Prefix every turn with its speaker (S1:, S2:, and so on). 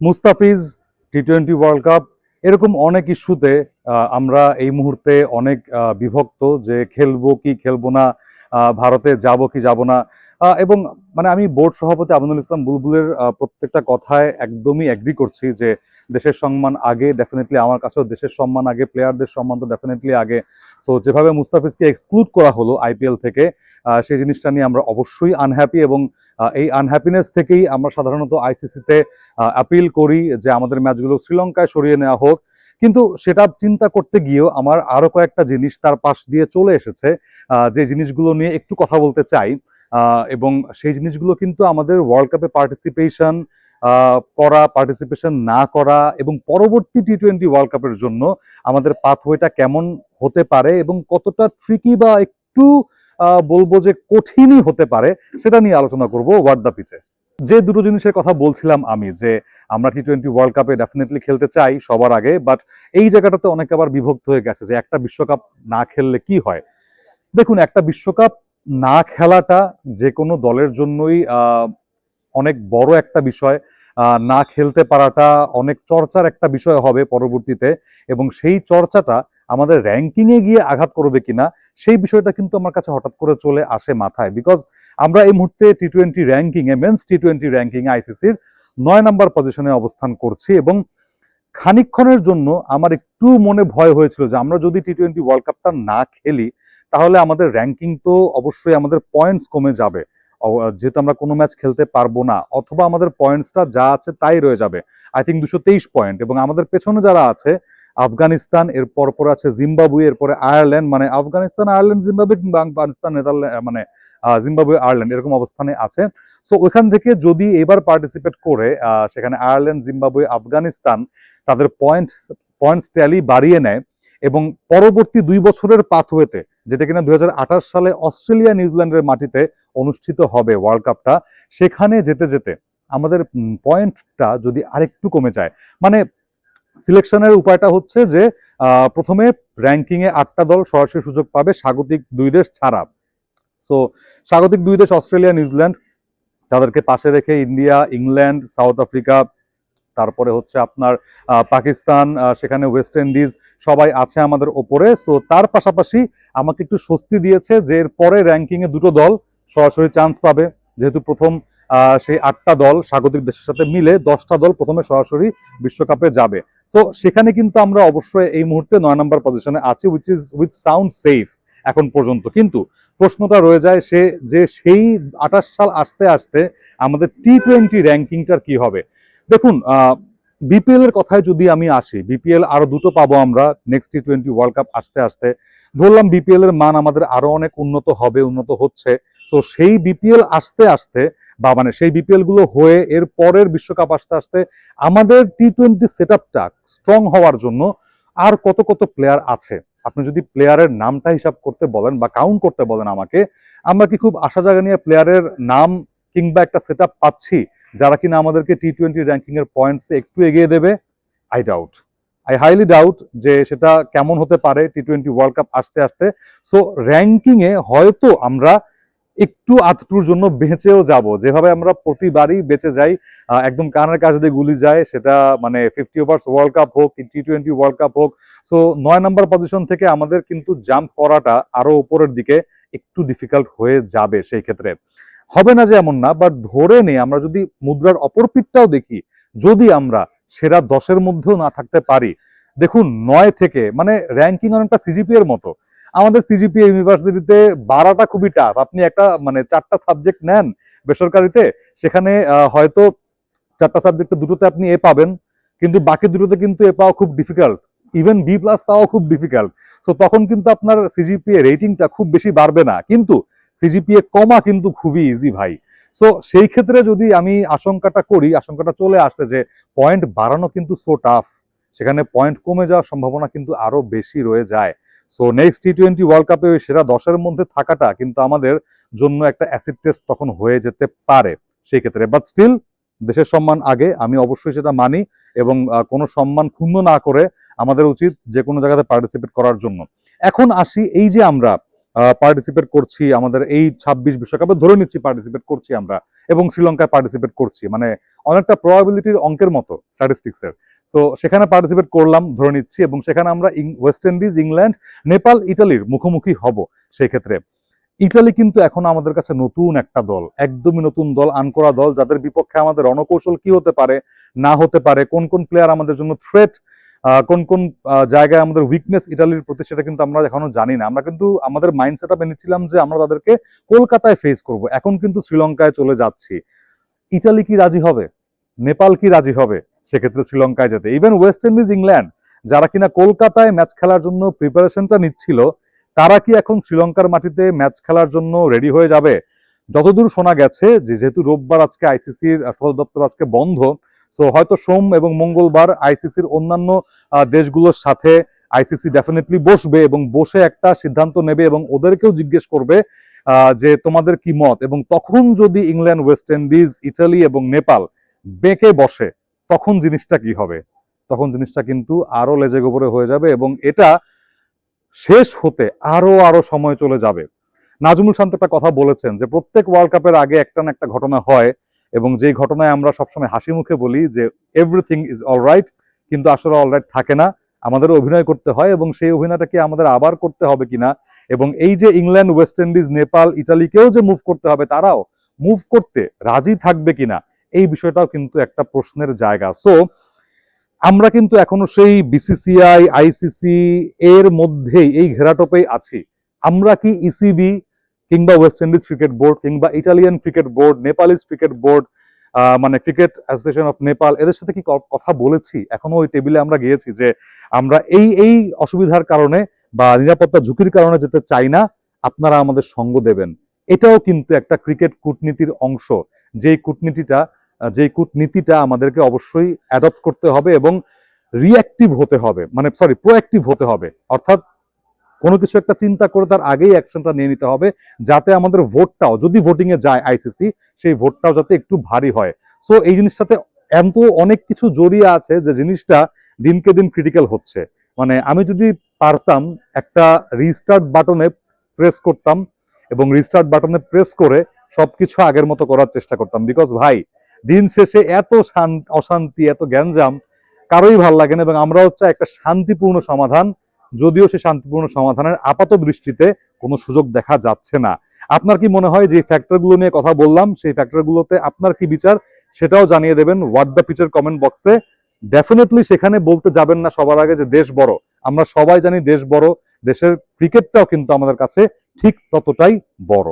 S1: Mustafiz T twenty world cup এরকম অনেক ইস্যুতে আমরা এই মুহূর্তে অনেক বিভক্ত যে খেলব কি খেলব না ভারতে যাব কি যাব না এবং মানে আমি বোর্ড সভাপতি আমিনুল ইসলাম বুলবুলের প্রত্যেকটা কথায় একদমই এগ্রি করছি যে দেশের সম্মান আগে ডেফিনেটলি আমার কাছেও দেশের সম্মান আগে প্লেয়ারদের সম্মান তো ডেফিনেটলি আগে। তো যেভাবে মুস্তাফিজকে এক্সক্লুড করা হলো আইপিএল থেকে সেই জিনিসটা নিয়ে আমরা অবশ্যই আনহ্যাপি এবং এই আনহ্যাপিনেস থেকেই আমরা সাধারণত আইসিসিতে আপিল করি যে আমাদের ম্যাচগুলো শ্রীলঙ্কায় সরিয়ে নেওয়া হোক। কিন্তু সেটা চিন্তা করতে গিয়েও আমার আরও কয়েকটা জিনিস তার পাশ দিয়ে চলে এসেছে। যে জিনিসগুলো নিয়ে একটু কথা বলতে চাই এবং সেই জিনিসগুলো কিন্তু আমাদের ওয়ার্ল্ড কাপে পার্টিসিপেশন করা পার্টিসিপেশন না করা এবং পরবর্তী টি টোয়েন্টি ওয়ার্ল্ড কাপের জন্য আমাদের পাথওয়েটা কেমন হতে পারে এবং কতটা ট্রিকি বা একটু বলব যে কঠিনই হতে পারে সেটা নিয়ে আলোচনা করব ওয়ার্ড দা পিচে যে দুটো জিনিসের কথা বলছিলাম আমি যে আমরা টি টোয়েন্টি ওয়ার্ল্ড কাপে ডেফিনেটলি খেলতে চাই সবার আগে বাট এই জায়গাটাতে অনেক আবার বিভক্ত হয়ে গেছে যে একটা বিশ্বকাপ না খেললে কি হয়? দেখুন, একটা বিশ্বকাপ না খেলাটা যে কোনো দলের জন্যই অনেক বড় একটা বিষয়। না খেলতে পারাটা অনেক চর্চার একটা বিষয় হবে পরবর্তীতে এবং সেই চর্চাটা আমাদের র্যাঙ্কিং এ গিয়ে আঘাত করবে কিনা, সেই বিষয়টা কিন্তু আমার কাছে হঠাৎ করে চলে আসে মাথায়। বিকজ আমরা এই মুহূর্তে টি টোয়েন্টি র্যাঙ্কিং এ মেন্স টি টোয়েন্টি র্যাঙ্কিং আইসিসির নয় নাম্বার পজিশনে অবস্থান করছি এবং খানিকক্ষণের জন্য আমার একটু মনে ভয় হয়েছিল যে আমরা যদি টি টোয়েন্টি ওয়ার্ল্ড কাপটা না খেলি তাহলে আমাদের র্যাঙ্কিং তো অবশ্যই আমাদের পয়েন্টস কমে যাবে। যেহেতু আমরা কোনো ম্যাচ খেলতে পারব না, অথবা আমাদের পয়েন্টসটা যা আছে তাই রয়ে যাবে। আই থিঙ্ক দুশো তেইশ পয়েন্ট এবং আমাদের পেছনে যারা আছে, আফগানিস্তান এর পরপর আছে জিম্বাবুয়ে, এরপরে আয়ারল্যান্ড মানে আফগানিস্তান, আয়ারল্যান্ড, জিম্বাবুয়ে কিংবা আফগানিস্তান, নেদারল্যান্ড মানে জিম্বাবুয়ে, আয়ারল্যান্ড এরকম অবস্থানে আছে। সো ওইখান থেকে যদি এবার পার্টিসিপেট করে সেখানে আয়ারল্যান্ড, জিম্বাবুয়ে, আফগানিস্তান তাদের পয়েন্ট পয়েন্টস ট্যালি বাড়িয়ে নেয় এবং পরবর্তী দুই বছরের পাথওয়েতে যেটা কিনা দুই হাজার আঠাশ সালে অস্ট্রেলিয়া, নিউজিল্যান্ডের মাটিতে অনুষ্ঠিত হবে ওয়ার্ল্ড কাপটা সেখানে যেতে যেতে আমাদের পয়েন্টটা যদি আরেকটু কমে যায় মানে সিলেকশনের উপায়টা হচ্ছে যে প্রথমে র্যাঙ্কিংয়ে আটটা দল সরাসরি সুযোগ পাবে স্বাগতিক দুই দেশ ছাড়া। সো স্বাগতিক দুই দেশ অস্ট্রেলিয়া, নিউজিল্যান্ড, তাদেরকে পাশে রেখে ইন্ডিয়া ইংল্যান্ড সাউথ আফ্রিকা তারপরে হচ্ছে আপনার পাকিস্তান সেখানে ওয়েস্ট ইন্ডিজ সবাই আছে আমাদের ওপরে। সো তার পাশাপাশি আমাকে একটু স্বস্তি দিয়েছে যে এর পরে র্যাঙ্কিং এ দুটো দল সরাসরি চান্স পাবে। যেহেতু প্রথম সেই আটটা দল স্বাগতিক দেশের সাথে মিলে দশটা দল প্রথমে সরাসরি বিশ্বকাপে যাবে। তো সেখানে কিন্তু আমরা অবশ্যই এই মুহূর্তে নয় নম্বর পজিশনে আছি which is with sound safe এখন পর্যন্ত। কিন্তু প্রশ্নটা রয়ে যায় সে, যে সেই আঠাশ সাল আসতে আসতে আমাদের টি টোয়েন্টি র্যাঙ্কিংটার কি হবে? দেখুন বিপিএল এর কথায় যদি আমি আসি বিপিএল আরও দুটো পাবো আমরা next T twenty world cup আসতে আসতে। ধরলাম বিপিএল এর মান আমাদের আরও অনেক উন্নত হবে, উন্নত হচ্ছে। তো সেই বিপিএল আসতে আসতে, বা মানে সেই বিপিএলগুলো হয়ে এর পরের বিশ্বকাপ আসতে আসতে, আমাদের টি টোয়েন্টি সেট স্ট্রং হওয়ার জন্য আর কত কত প্লেয়ার আছে? আপনি যদি প্লেয়ারের নামটা হিসাব করতে বলেন বা কাউন্ট করতে বলেন আমাকে, আমরা কি খুব আশা জাগা নিয়ে প্লেয়ারের নাম কিংবা একটা সেট পাচ্ছি? যারা কিনা আমাদেরকে টি টোয়েন্টি র্যাঙ্কিং এর পয়েন্টস একটু এগিয়ে দেবে I doubt I highly doubt যে সেটা কেমন হতে পারে টি টোয়েন্টি ওয়ার্ল্ড কাপ আসতে আসতে। সো র্যাঙ্কিং এ হয়তো আমরা একটু আধটুর জন্য বেঁচেও যাব। যেভাবে আমরা প্রতিবারই বেঁচে যাই একদম কানের কাছে দিয়ে গুলি যায়, সেটা মানে ফিফটি ওভার্স ওয়ার্ল্ড কাপ হোক টি টোয়েন্টি ওয়ার্ল্ড কাপ হোক। সো নয় নম্বর পজিশন থেকে আমাদের কিন্তু জাম্প করাটা আরও উপরের দিকে একটু ডিফিকাল্ট হয়ে যাবে সেই ক্ষেত্রে। হবে না যে এমন না বাট ধরে নেই আমরা যদি মুদ্রার অপর পিঠটাও দেখি, যদি আমরা সেরা দশের মধ্যেও না থাকতে পারি, দেখুন নয় থেকে মানে র্যাঙ্কিং অনেকটা সিজিপি এর মতো, আমাদের সিজিপি ইউনিভার্সিটিতে বাড়াটা খুবই টাফ আপনি একটা মানে চারটা সাবজেক্ট নেন বেসরকারিতে, সেখানে হয়তো চারটা সাবজেক্টে দুটোতে আপনি এ পাবেন, কিন্তু বাকি দুটোতে কিন্তু এ পাওয়া খুব ডিফিকাল্ট ইভেন বি প্লাস পাওয়া খুব ডিফিকাল্ট সো তখন কিন্তু আপনার সিজিপিএ রেটিংটা খুব বেশি বাড়বে না, কিন্তু সিজিপিএ কমা কিন্তু খুবই ইজি ভাই। সো সেই ক্ষেত্রে যদি আমি আশঙ্কাটা করি, আশঙ্কাটা চলে আসছে যে পয়েন্ট বাড়ানো কিন্তু সো টাফ সেখানে পয়েন্ট কমে যাওয়ার সম্ভাবনা কিন্তু আরও বেশি রয়ে যায়। So next T twenty world কাপে ওই সেরা দশের মধ্যে থাকাটা কিন্তু আমাদের জন্য একটা অ্যাসিড টেস্ট তখন হয়ে যেতে পারে সেই ক্ষেত্রে। বাট স্টিল দেশের সম্মান আগে, আমি অবশ্যই সেটা মানি এবং কোনো সম্মান ক্ষুণ্ণ না করে আমাদের উচিত যে কোনো জায়গাতে পার্টিসিপেট করার জন্য। এখন আসি এই যে আমরা পার্টিসিপেট করছি আমাদের এই ছাব্বিশ বিশ্বকাপে, ধরে নিচ্ছি পার্টিসিপেট করছি আমরা এবং শ্রীলঙ্কায় পার্টিসিপেট করছি। মানে অনেকটা প্রবাবিলিটির অঙ্কের মতো স্ট্যাটিস্টিক্সের তো সেখানে পার্টিসিপেট করলাম, ধরে নিচ্ছি এবং সেখানে আমরা ওয়েস্ট ইন্ডিজ ইংল্যান্ড নেপাল ইটালির মুখোমুখি হব সেই ক্ষেত্রে ইটালি কিন্তু এখন আমাদের কাছে নতুন একটা দল, একদমই নতুন দল, আনকরা দল, যাদের বিপক্ষে আমাদের রণকৌশল কি হতে পারে, না হতে পারে, কোন কোন প্লেয়ার আমাদের জন্য থ্রেট কোন কোন জায়গায় আমাদের উইকনেস ইটালির প্রতি সেটা কিন্তু আমরা এখনও জানি না। আমরা কিন্তু আমাদের মাইন্ডসেট আপ এনেছিলাম যে আমরা তাদেরকে কলকাতায় ফেস করব। এখন কিন্তু শ্রীলঙ্কায় চলে যাচ্ছি। ইটালি কি রাজি হবে? নেপাল কি রাজি হবে? সেক্ষেত্রে শ্রীলঙ্কায় যেতে। ইভেন ওয়েস্ট ইন্ডিজ ইংল্যান্ড যারা কিনা কলকাতায় ম্যাচ খেলার জন্য প্রিপারেশনটা নিচ্ছিল, তারা কি এখন শ্রীলঙ্কার মাটিতে ম্যাচ খেলার জন্য রেডি হয়ে যাবে? যতদূর শোনা গেছে যে যেহেতু রোববার আজকে আইসিসির সদর দপ্তর আজকে বন্ধ সো হয়তো সোম এবং মঙ্গলবার আইসিসির অন্যান্য দেশগুলোর সাথে আইসিসি ডেফিনেটলি বসবে এবং বসে একটা সিদ্ধান্ত নেবে এবং ওদেরকেও জিজ্ঞেস করবে যে তোমাদের কি মত? এবং তখন যদি ইংল্যান্ড, ওয়েস্ট ইন্ডিজ, ইটালি এবং নেপাল বেঁকে বসে, তখন জিনিসটা কি হবে? তখন জিনিসটা কিন্তু আরও লেজে গোবরে হয়ে যাবে এবং এটা শেষ হতে আরও আরও সময় চলে যাবে। নাজমুল শান্ত একটা কথা বলেছেন যে প্রত্যেক ওয়ার্ল্ড কাপের আগে একটা না একটা ঘটনা হয় এবং যেই ঘটনায় আমরা সবসময় হাসি মুখে বলি যে এভরিথিং ইজ অলরাইট কিন্তু আসলে অলরাইট থাকে না। আমাদের অভিনয় করতে হয় এবং সেই অভিনয়টাকে আমাদের আবার করতে হবে কিনা এবং এই যে ইংল্যান্ড ওয়েস্ট ইন্ডিজ নেপাল ইটালিকেও যে মুভ করতে হবে তারাও মুভ করতে রাজি থাকবে কিনা, এই বিষয়টাও কিন্তু একটা প্রশ্নের জায়গা। সো আমরা কিন্তু এখনও সেই বিসিসিআই আইসিসি এর মধ্যেই, এই ঘেরাটোপেই আছি। আমরা কি ইসিবি কিংবা ওয়েস্ট ইন্ডিজ ক্রিকেট বোর্ড কিংবা Italian cricket board Nepalese cricket board মানে ক্রিকেট অ্যাসোসিয়েশন অফ নেপাল এদের সাথে কি কথা বলেছি? এখনও ওই টেবিলে আমরা গিয়েছি যে আমরা এই এই অসুবিধার কারণে বা নিরাপত্তা ঝুঁকির কারণে যেতে চাই না, আপনারা আমাদের সঙ্গ দেবেন। এটাও কিন্তু একটা ক্রিকেট কূটনীতির অংশ। যেই কূটনীতিটা যেই কূটনীতিটা আমাদেরকে অবশ্যই অ্যাডপ্ট করতে হবে এবং রিয়াক্টিভ হতে হবে। মানে সরি প্রোঅ্যাক্টিভ হতে হবে। অর্থাৎ কোনো কিছু একটা চিন্তা করে তার আগেই অ্যাকশনটা নিয়ে নিতে হবে, যাতে আমাদের ভোটটাও, যদি ভোটিং এ যায় আইসিসি সেই ভোটটাও যাতে একটু ভারী হয়। সো এই জিনিসটাতে এত অনেক কিছু জড়িয়ে আছে যে জিনিসটা দিনকে দিন ক্রিটিক্যাল হচ্ছে। মানে আমি যদি পারতাম একটা রিস্টার্ট বাটনে প্রেস করতাম এবং রিস্টার্ট বাটনে প্রেস করে সবকিছু আগের মতো করার চেষ্টা করতাম। বিকজ ভাই, দিন শেষে এত শান- অশান্তি, এত গ্যাঞ্জাম, কারোই ভালো লাগে না এবং আমরা হচ্ছে একটা শান্তিপূর্ণ সমাধান যদিও সে শান্তিপূর্ণ সমাধানের আপাত দৃষ্টিতে কোনো সুযোগ দেখা যাচ্ছে না। আপনার কি মনে হয় যে ফ্যাক্টরগুলো নিয়ে কথা বললাম, সেই ফ্যাক্টরগুলোতে আপনার কি বিচার? সেটাও জানিয়ে দেবেন হোয়াট দ্য পিচার কমেন্ট বক্সে ডেফিনেটলি সেখানে বলতে যাবেন না সবার আগে যে দেশ বড়। আমরা সবাই জানি দেশ বড়, দেশের ক্রিকেটটাও কিন্তু আমাদের কাছে ঠিক ততটাই বড়।